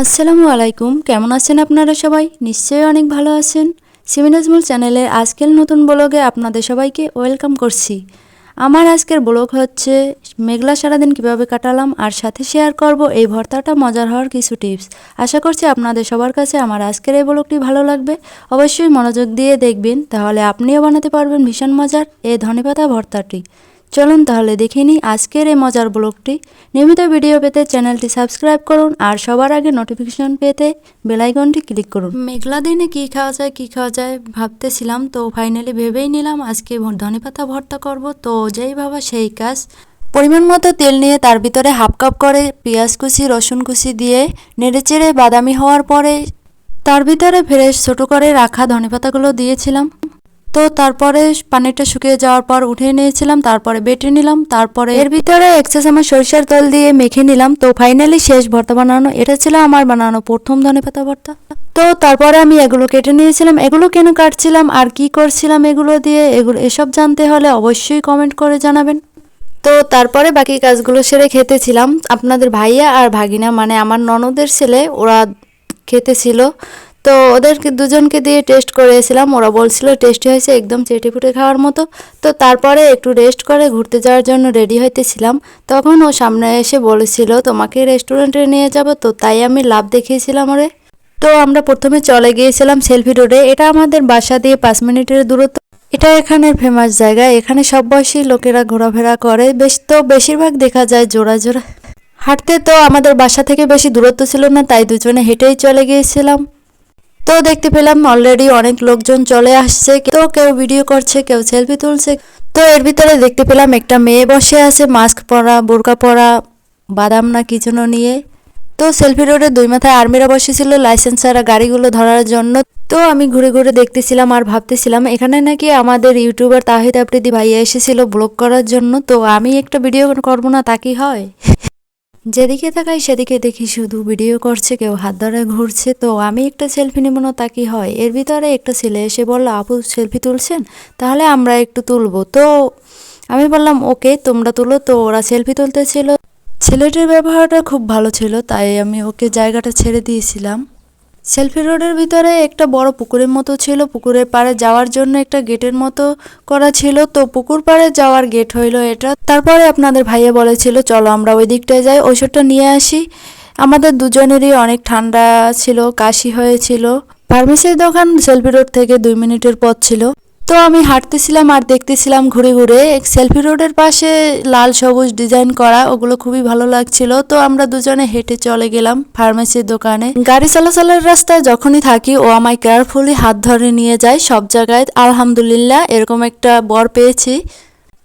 আসসালামু আলাইকুম। কেমন আছেন আপনারা সবাই? নিশ্চয়ই অনেক ভালো আছেন। সিমিনাজমুল চ্যানেলের আজকের নতুন ব্লগে আপনাদের সবাইকে ওয়েলকাম করছি। আমার আজকের ব্লগ হচ্ছে, মেঘলা সারাদিন কীভাবে কাটালাম আর সাথে শেয়ার করব এই ভর্তাটা মজার হওয়ার কিছু টিপস। আশা করছি আপনাদের সবার কাছে আমার আজকের এই ব্লগটি ভালো লাগবে। অবশ্যই মনোযোগ দিয়ে দেখবেন, তাহলে আপনিও বানাতে পারবেন ভীষণ মজার এই ধনেপাতা ভর্তাটি। চলুন তাহলে দেখে নিই আজকের এই মজার ব্লগটি। নিয়মিত ভিডিও পেতে চ্যানেলটি সাবস্ক্রাইব করুন আর সবার আগে নোটিফিকেশন পেতে বেলাইকনটি ক্লিক করুন। মেঘলা দিনে কী খাওয়া যায়, কী খাওয়া যায় ভাবতেছিলাম, তো ফাইনালি ভেবেই নিলাম আজকে ধনেপাতা ভর্তা করব। তো যেই ভাবা সেই কাজ। পরিমাণ মতো তেল নিয়ে তার ভিতরে হাফ কাপ করে পেঁয়াজ কুচি, রসুন কুচি দিয়ে নেড়েচেড়ে বাদামি হওয়ার পরে তার ভিতরে ফ্রেশ ছোটো করে রাখা ধনেপাতাগুলো দিয়েছিলাম। তো তারপরে পানিটা শুকিয়ে যাওয়ার পর উঠিয়ে নিয়েছিলাম, তারপরে বেটে নিলাম, তারপরে এর ভিতরে এক চা চামচ সরিষার তেল দিয়ে মেখে নিলাম। তো ফাইনালি শেষ ভর্তা বানানো, এটা ছিল আমার বানানো প্রথম ধনেপাতা ভর্তা। তো তারপরে আমি এগুলো কেটে নিয়েছিলাম, এগুলো কেন কাটছিলাম, আর কি করছিলাম এগুলো দিয়ে, এগুলো এসব জানতে হলে অবশ্যই কমেন্ট করে জানাবেন। তো তারপরে বাকি কাজগুলো সেরে খেতেছিলাম। আপনাদের ভাইয়া আর ভাগিনা মানে আমার ননদের ছেলে, ওরা খেতেছিল। তো ওদেরকে দুজনকে দিয়ে টেস্ট করেছিলাম ওরা বলছিল টেস্টি হয়েছে, একদম চেটে ফুটে খাওয়ার মতো। তো তারপরে একটু রেস্ট করে ঘুরতে যাওয়ার জন্য রেডি হইতেছিলাম। তখন ও সামনে এসে বলেছিল, তোমাকে রেস্টুরেন্টে নিয়ে যাব। তো তাই আমি লাভ দেখিয়েছিলাম ওরে। তো আমরা প্রথমে চলে গিয়েছিলাম সেলফি রোডে। এটা আমাদের বাসা দিয়ে পাঁচ মিনিটের দূরত্ব। এটা এখানের ফেমাস জায়গা। এখানে সব বয়সী লোকেরা ঘোরাফেরা করে। বেশ, তো বেশিরভাগ দেখা যায় জোড়া জোড়া। হাঁটতে তো আমাদের বাসা থেকে বেশি দূরত্ব ছিল না, তাই দুজনে হেঁটেই চলে গিয়েছিলাম। তো দেখতে পেলাম। অলরেডি অনেক লোকজন চলে আসছে। তো কেউ ভিডিও করছে, কেউ সেলফি তুলছে। তো এর ভিতরে দেখতে পেলাম একটা মেয়ে বসে আছে মাস্ক পরা, বোরকা পরা, বাদাম না কি যেন নিয়ে। তো সেলফি রোডে দুই মাথায় আর্মিরা বসেছিল লাইসেন্স ছাড়া গাড়িগুলো ধরার জন্য। তো আমি ঘুরে ঘুরে দেখতেছিলাম আর ভাবতেছিলাম, এখানে নাকি আমাদের ইউটিউবার তাহিদ আফ্রিদি ভাইয়া এসেছিল ব্লগ করার জন্য। তো আমি একটা ভিডিও করব না, তা কি হয়? যেদিকে তাকাই সেদিকে দেখি শুধু ভিডিও করছে, কেউ হাত ধরে ঘুরছে। তো আমি একটা সেলফি নেব না তা কি হয়? এর ভিতরে একটা ছেলে এসে বলল, আপু সেলফি তুলছেন? তাহলে আমরা একটু তুলবো। তো আমি বললাম, ওকে, তোমরা তুলো। তো ওরা সেলফি তুলতেছিল। ছেলেটির ব্যবহারটা খুব ভালো ছিল, তাই আমি ওকে জায়গাটা ছেড়ে দিয়েছিলাম। সেলফি রোডের ভিতরে একটা বড় পুকুরের মতো ছিল। পুকুরের পাড়ে যাওয়ার জন্য একটা গেটের মতো করা ছিল। তো পুকুর পাড়ে যাওয়ার গেট হইল এটা। তারপরে আপনাদের ভাইয়া বলেছিল, চলো আমরা ওই দিকটায় যাই। ওষুধটা নিয়ে আসি। আমাদের দুজনেরই অনেক ঠান্ডা ছিল, কাশি হয়েছিল। ফার্মেসির দোকান সেলফি রোড থেকে দুই মিনিটের পথ ছিল। তো আমি হাঁটতেছিলাম আর দেখতেছিলাম ঘুরে ঘুরে। সেলফি রোডের পাশে লাল সবুজ ডিজাইন করা, ওগুলো খুবই ভালো লাগছিল। তো আমরা দুজনে হেঁটে চলে গেলাম ফার্মেসির দোকানে। গাড়ি চলাচলের রাস্তায় যখনই থাকি, ও আমায় কেয়ারফুলি হাত ধরে নিয়ে যায় সব জায়গায়। আলহামদুলিল্লাহ, এরকম একটা বর পেয়েছি।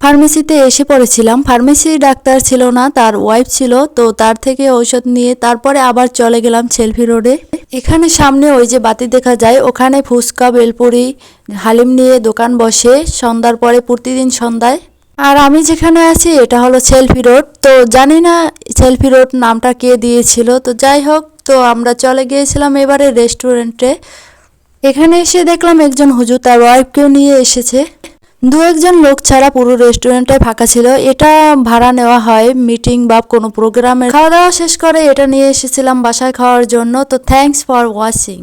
ফার্মেসিতে এসে পড়েছিলাম। ফার্মেসি ডাক্তার ছিল না, তার ওয়াইফ ছিল, তো তার থেকে ঔষধ নিয়ে তারপরে আবার চলে গেলাম সেলফি রোডে। এখানে সামনে ওই যে বাতি দেখা যায়, ওখানে ফুচকা, বেলপুরি, হালিম নিয়ে দোকান বসে, সন্ধ্যার পরে প্রতিদিন সন্ধ্যায়। আর আমি যেখানে আছি, এটা হলো সেলফি রোড। তো জানি না সেলফি রোড নামটা কে দিয়েছিল, তো যাই হোক, তো আমরা চলে গিয়েছিলাম এবারে রেস্টুরেন্টে এখানে এসে দেখলাম একজন হুজুর, তার ওয়াইফকেও নিয়ে এসেছে। দু একজন লোক ছাড়া পুরো রেস্টুরেন্টে ফাঁকা ছিল। এটা ভাড়া নেওয়া হয় মিটিং বা কোনো প্রোগ্রামে খাওয়া দাওয়া শেষ করে এটা নিয়ে এসেছিলাম বাসায় খাওয়ার জন্য। তো থ্যাংকস ফর ওয়াচিং